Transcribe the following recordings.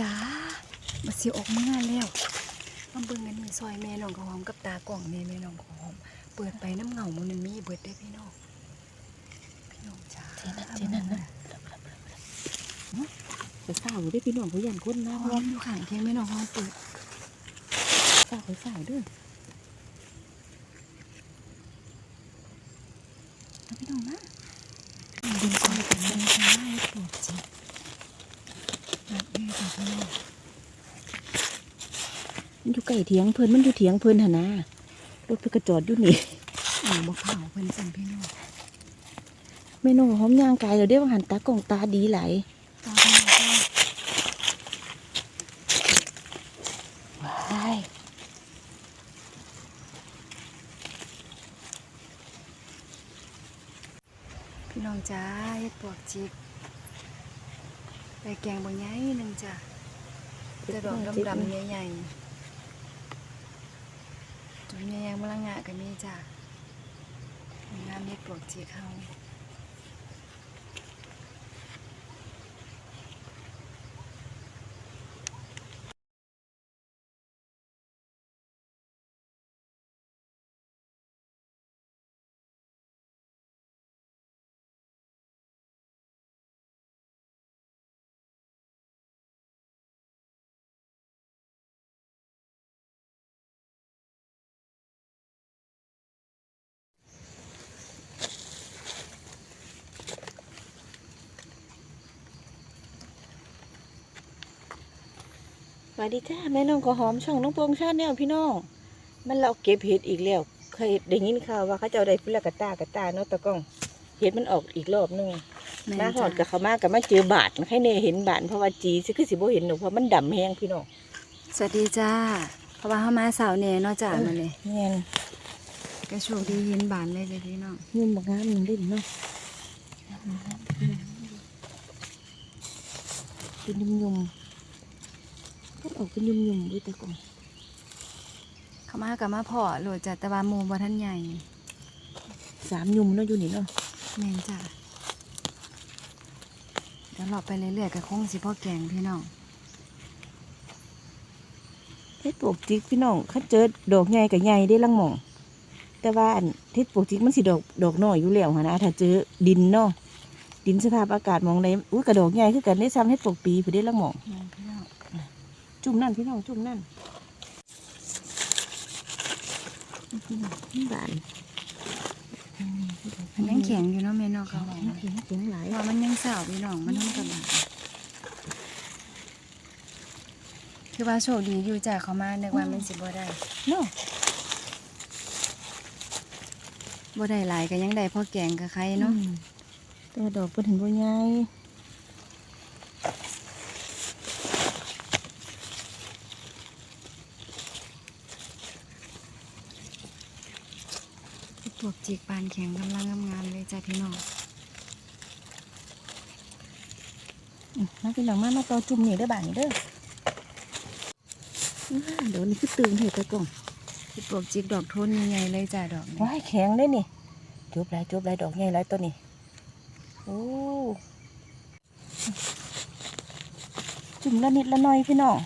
จ้ามาสิออกเมื่อแล้วมาเบิ่งอันนี้ซอยแม่น้องข้าวหอมกับตากล่องแม่แม่น้องข้าวหอม เปิดไปน้ำเงามันมีเบิดได้พี่น้องพี่น้องจ้าเจนั่นเจนั่นนะไปสาวได้พี่น้องเขายันคนน้หอมอยู่ข้างเคียงแม่น้องหอมเปิดสาวไปสาวเด้วยเอาพี่น้องนะดึงซอยกันเลยจ้าให้ปวดจิตแบบนี้จ้ะพี่น้อง มันอยู่ใกล้เถียงเพิ่นมันอยู่เถียงเพิ่นหนนะรถเพิ่นกระจอดอยู่นี่เอาบะเผาเพิ่นสั่นพี่น้องแม่น้องหอมย่างกายเราได้ว่าหันตากล่องตาดีหลายตาพี่น้องจ้าว้ายพี่น้องจ้าเฮ็ดปวกจิกไปแกงบางใหญ่หนึงจ้ะจะดอกดำๆใหญ่ๆ แยงมลังงะกันมีจ้ะงามเฮ็ปลวกจีเขา วัสดีจ้าแม่น้องก็หอมช่องน้องโปงชาแนลพี่น้องมันเราเก็บเห็ดอีกแล้ว เคยได้ยินข่าวว่าเขาจะเอาได้พุ่นละกะตากะตาเนาะตะก้องเห็ดมันออกอีกรอบหนึงแม่นมาหอดจ้ะกับเขามากับมาเจอบาดใครเน่เห็นบาดเพราะว่าจีสิคือสิบ่เห็นหนูเพราะมันดำแห้งพี่น้องสวัสดีจ้าเพราะว่าเฮามาเสาร์เนี่ยเนาะจ้ะมาเลยเงี้ยก็โชคดีเห็นบานเลยเลยพี่น้องยุ่มบักงามหนึ่งได้เนาะเป็นยุ่มยุ่ มๆก็ออกเป็นยุ่มยุ่มๆด้วยตะก้องเขามากับมาพ่อโหลดจ้ะแต่ว่าหมู่บ่ทันใหญ่สามยุ่มเนาะอยู่นี่เนาะแม่นจ้ะเดี๋ยวเราไปเรื่อยๆกับคงสิพ่อแกงพี่น้องเฮ็ดปลูกจิกพี่น้องเขาเจอดอกใหญ่กับใหญ่ได้ลังหม่อง แต่ว่าอันเฮ็ดปลูกจิกมันสิดอกดอกน้อยอยู่แล้วหั่นนะถ้าเจอดินเนาะดินสภาพอากาศหมองใดอุ้ยกระดอกใหญ่คือกันได้ซ้ำเฮ็ดปลูกปีผู้ได้ลังหม่องแม่นพี่น้อง จุ่มนั่นพี่น้องจุ่มนั่นบานมันยังแข็งอยู่เนาะแม่น้องเขาเขาบบออกกนะเขียนเขียนหลายว่ามันยังสาวพี่น้องมันทำกับบาดคือว่าโชคดีอยู่จ้ะเขามานึกว่ามันสิบ่ได้เนาะบ่ได้หลายก็ยังได้พ่อแกงกับใครเนาะอืมแต่ว่าดอกเพิ่นเห็นบ่ใหญ่ จิกปานแข็งกำลังงามๆเลยจ้ะพี่น้องอืมมาพี่น้องมามาต่อจุ่มนี่เด้อบานนี่เด้ออ้าเดี๋ยวนี้คือตึงเห็ดตะกล่องที่ปลวกจิกดอกโทนใหญ่ๆเลยจ้ะดอกนี้ว้ายแข็งได้นี่จบหลายจบหลายดอกใหญ่หลายตัวนี้โอ้จุ่มละนิดละหน่อยพี่น้อง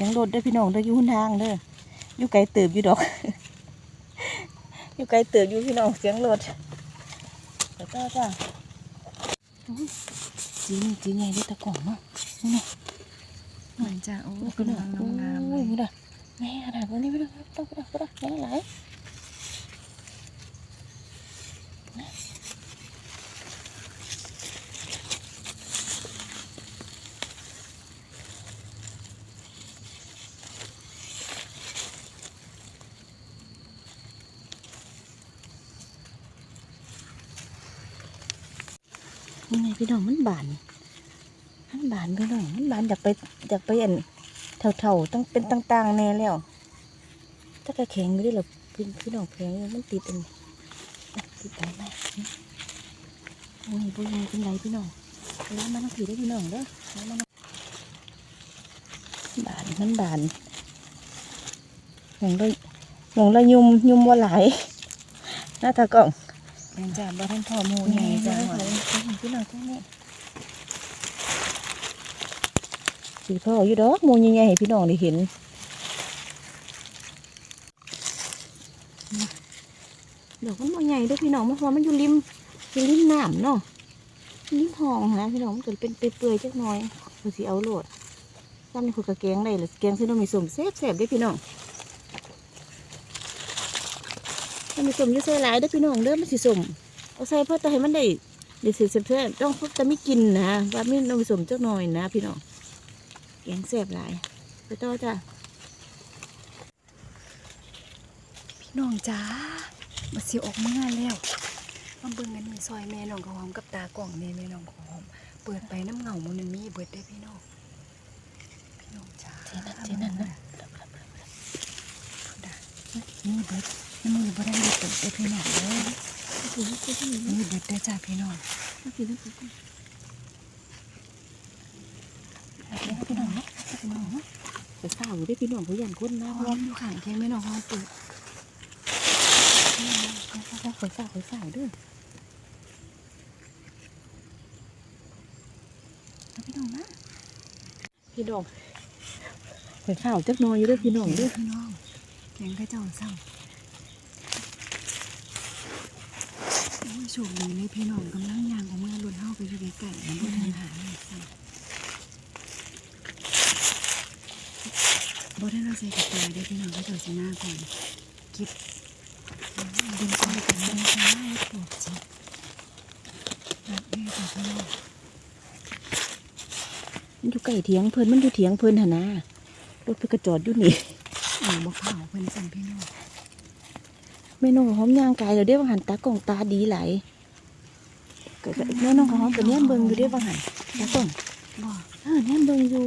เสียงรถเด้อพี่น้องเด้ออยู่หุ่นทางเด้ออยู่ไกลเติบอยู่ดอก อยู่ไกลเติบอยู่พี่น้องเสียงรถแต่จ้าจ้าอุ๊ยจีนี่จีใหญ่ได้ตะกล่องเนาะนี่เนาะเหมือนจ้ะโอ้โอ้ยกำลังงามๆเลโอ้ยยนี่นะแม่ขนาดนี้ไม่ต้องต้องต้องต้องแม่หล พี่น้องมันบาน มันบานพี่น้องมันบานอยากไปอยากไปอันเท่าๆต้องเป็นต่างๆแน่แล้ว ถ้ากระแข็งอยู่ได้หรอพี่พี่น้องแข็งมันติดอันนี้อะติดไปไหมโอ้ยบ่ยังเป็นไรพี่น้องแล้วมันต้องถือได้พี่น้องเด้อแล้วมันบานมันบานหงเลยหงเลยยุมยุมว่าหลายหน้าตากล่อง แม่นจ้าบ่ทันพ่อมู่ใหญ่จ้าหอยพี่น้องแค่นี้สีพ่ออยู่ดอกมูใหญ่ๆให้พี่น้องได้เห็นดอกมันบ่ใหญ่ด้วยพี่น้องมันพราะว่ามันอยู่ริมอยู่ริมน้ำเนาะริมห้องนะพี่น้องมันก็เป็นเปื่อยๆจักหน่อยเพื่อสิเอาโหลดซ้ำนี่คือกระแกงได้เลยแกงซึ่งต้องมีสมแซ่บๆเด้วยพี่น้อง ถ้ามีสมอยุ่ใส่หลายเด้วยพี่น้องเด้อมันสิสมเอาใส่เพราะแต่ให้มันได้ได้สิแซ่บๆต้องพบแต่ไม่กินนะว่ามีนมผสมจักหน่อยนะ พี่น้องแกงแซ่บหลายไปต่อจ้ะพี่น้องจ้ามาสิออกเมื่อแล้วมาเบิ่งกันนี่ซอยแม่น้องข้าวหอมกับตากล่องนี่แม่น้องข้าวหอมเปิดไปน้ำเงามันมีเบิดได้พี่น้องพี่น้องจ้าเจนั่นเจนั่นนะนี่เบิดน้ำ มือบ่ได้เบิดเด้อพี่น้องเด้อพี่น้องพี่น้องนี่เบิดได้จ้าพี่น้องพี่น้องพี่น้องพี่น้องไปเศร้าอยู่ได้พี่น้องผู้ยันคนนะหอมอยู่ข้างเคียงแม่น้องห้อมเปิดไปเศร้าไปเศร้าด้วยพี่น้องนะพี่น้องไปเศร้าจักน่อยอยู่ด้วยพี่น้องด้วยพี่น้องแกงข้าเจ้าเศร้า โชคดีเลยพี่น้องกำลังยางของเมื่อรุ่นเฮาไปอยู่ไกลๆมันบ่ทันหาเลยซ้ำบ่ได้เราใส่กระเทียได้พี่น้องเขาเจ้าสิหน้าก่อนเก็บดึงซอยกันเลยจ้าให้ปวดจิตแบบนี้จ้ะพี่น้องมันอยู่ใกล้เถียงเพิ่นมันอยู่เถียงเพิ่นหนนะรถเพิ่นกระจอดอยู่นี่เอาบ่เผาวเพิ่นสั่นพี่น้อง แม่น้องหอมย่างกายเราได้บางหันตากล่องตาดีไหลายก็ก็แม่น้องหอมก็เนี่ยเบิ่งอยู่ได้บางหันตากล่องบ่เออเนี่ยเบิ่งอยู่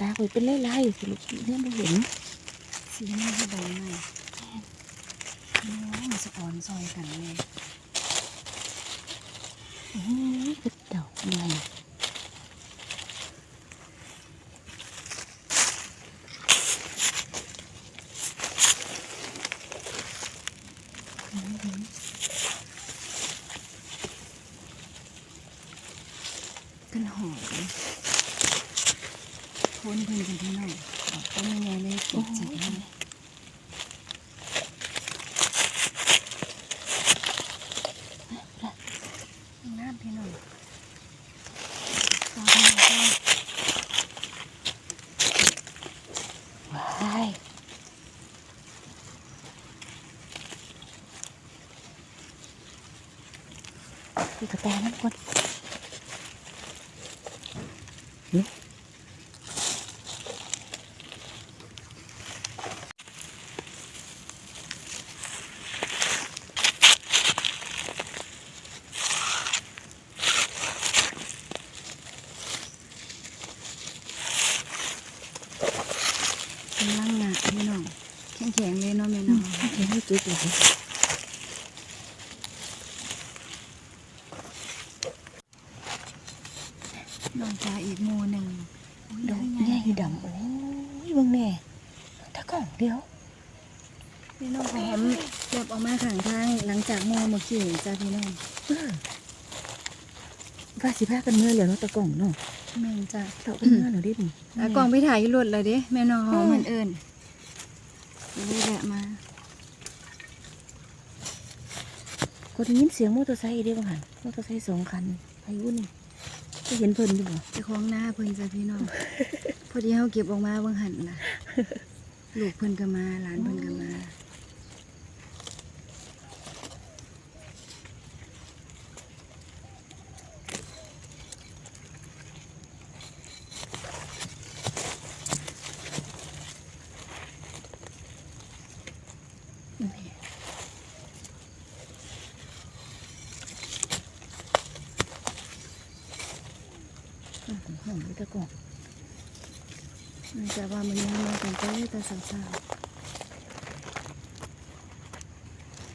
ตาข่อยเป็นลายๆสิลูกเนี่ยบ่เห็นสีนี้คือใบใหม่โอ้ยสะอ่อนซอยกันเลยโอ้ยกระดอกใหญ่ กันหอมคนเพิ่นกันพี่น้องออกต้นใหญ่ๆเลยปลูก จิกให้น้ำพี่น้องต่อว้ายพี่กระแตมันก่อนนี่กำลังหนักพี่น้องแข็งๆเลยเนาะแม่น้องเห็นให้จุดเลยน้องจ้าอีกหมูหนึ่งโอ้ยดอกใหญ่ใหญ่ดำโอ้ยเบิ่งแน่ตะกล่องเดียวพี่น้องหอมเก็บออกมาข้างทางหลังจากหมูเมื่อกี้จ้าพี่น้องเออว่าสิพากันเมื่อแล้วเนาะตะกล่องเนาะแม่นจ้าเรากันเมื่อแล้วดิบตากล่องไปถ่ายอยู่รถเลยเด้แม่น้องหอมมันเอิญ เลยแวะมาก็ได้ยินเสียงมอเตอร์ไซค์เด้บ้างหันมอเตอร์ไซค์สองคันพายุนี่จะเห็นเพิ่นอยู่บ่เจะคล้าของหน้าเพิ่นจ้ะพี่น้อง พอดีเขาเก็บออกมาเบิ่งหันล่ะลูกเพิ่นก็มาหลานเพิ่นก็มา ห้องนี้ตะกองมันจะว่ามันยังมากันไปแต่สาวๆ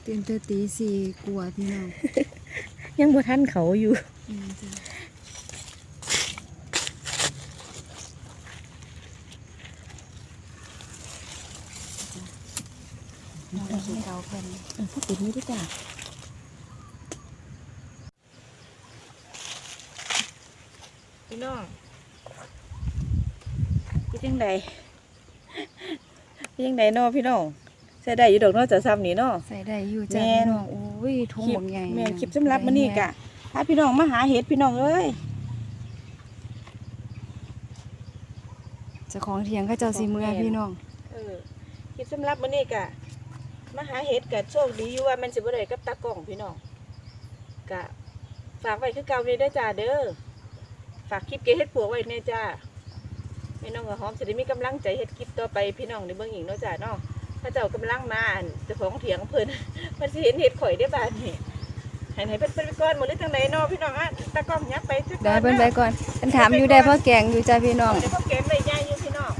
เตื่นแต่ตีสี่กลัวพี่น้องยังบ่ทันเขาอยู่อืมจ้ะน้องสีเกาเพิ่นเออพวกปิดนี้ด้วยจ้ะ พี่น้องพี่จังใดพี่จังใดเนาะพี่น้องใส่ได้อยู่ดอกเนาะจะซ้ำนี่เนาะใส่ได้อยู่จ้าแม่นพี่น้องโอ้ยทุ่งคลิปบักใหญ่แม่นคลิปสำหรับมื้อนี้กะถ้าพี่น้องมาหาเห็ดพี่น้องเอ้ยเจ้าของเถียงเขาเจ้าสีเมือของแม่นพี่น้องเออคลิปสำหรับมื้อนี้กะมาหาเห็ดกะโชคดีอยู่ว่ามันสิบ่ได้กับตากล้องพี่น้องกะฝากไว้คือเก่าเลยเด้อจ้าเด้อ ฝากคลิปเกบเฮ็ดปวกไว้เนี่ยจ้าแม่น้องกับหอมจะได้มีกำลังใจเฮ็ดคลิปต่อไปพี่น้องในเบื้องอีกเนาะจ้าเนาะถ้าเจ้ากำลังมาอั่นเจ้าของเถียงเพิ่นมันสิเห็นเห็ดข่อยได้บาดนี่ให้ให้เพิ่นเป็นไปก่อนหมดหรือจังไดเนาะพี่น้องอะตากล้องยับไปจักได้เพิ่นไปก่อนเพิ่นถามอยู่ได้พ่อแกงอยู่จ้าพี่น้องเดี๋ยวพวกแกมไปย่ายอยู่พี่น้อง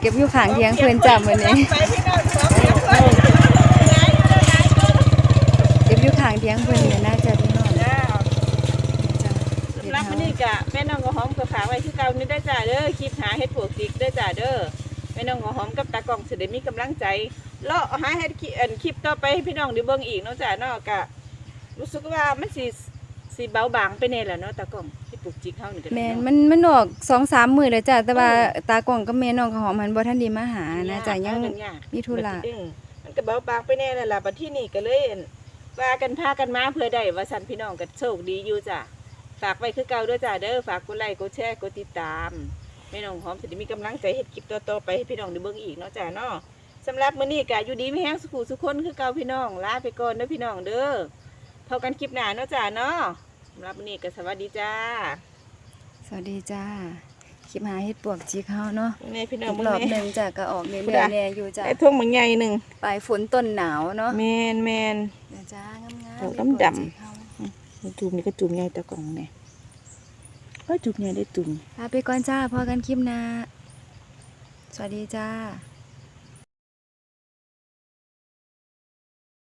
เก็บอยู่ข้างเถียงเพิ่นจ้ามื้อนี้ไปพี่น้องสองเถียงเพิ่นย้ายอยู่ย้ายอยู่เก็บอยู่ข้างเถียงเพิ่นเนี่ยนะจ้าพี่น้องจ้า จ้า สำหรับมื้อนี้กะแม่น้องกับหอมก็ ฝากไว้คือเก่านี่ได้อจ้าเด้อคลิปหาเฮ็ดปวกจิกได้อจ้าเด้อแม่น้องกับหอมกับตากล้องสิได้มีกำลังใจเลาะหาเฮ็ดคลิปอันคลิปต่อไปให้พี่น้องได้เบิ่งอีกเนาะจ้าเนาะกะรู้สึกว่ามันสิสิเบาบางไปแน่แหละเนาะตากล้องเฮ็ดปวกจิกเฮานี่ก็แม่นเนาะมันมันออก2-3มื้อแล้วจ้าแต่ว่าตากล้องกับแม่น้องข้าวหอมหันบ่ทันได้มาหานะจ้ายังมันยากมีธุระเออมันก็เบาบางไปแน่แล้วล่ะบัดที่นี่ก็เลยอั่นว่ากันพากันมาเพื่อได้ว่าสันพี่น้องก็โชคดีอยู่จ้ะ ฝากไว้คือเก่าด้วยจ้ะเด้อฝากกดไลค์กดแชร์กดติดตามแม่น้องหอมจะได้มีกำลังใจเฮ็ดคลิปต่อๆไปให้พี่น้องได้เบิ่งอีกเนาะจ้ะเนาะสำหรับมื้อนี้ก็อยู่ดีไม่แห้งสุขุสุขคนคือเก่าพี่น้องลาไปก่อนเด้อพี่น้องเด้อพบกันคลิปหน้าเนาะจ้ะเนาะสำหรับมื้อนี้ก็สวัสดีจ้า สวัสดีจ้าคลิปหาเฮ็ดปวกจิกเฮาเนาะแม่พี่น้องอีกเบิ่งรอบหแม่นึงจ้ะก็ออกเรื่พุดอยอะๆแน่อยู่จ้ะไอ้ทุ่งบางใหญ่หนึงปลายฝนต้นหนาวเนาะแม่นแม่นเดี๋ยวจ้างามๆโอ้เฮ็ปวกดำๆจิกเฮา จุ่มนี่ก็จุ่มใหญ่ตะกล่องเนี่ยก็จุ่มใหญ่ได้จุ่มลาไปก่อนจ้าพอกันคลิปหน้าสวัสดีจ้า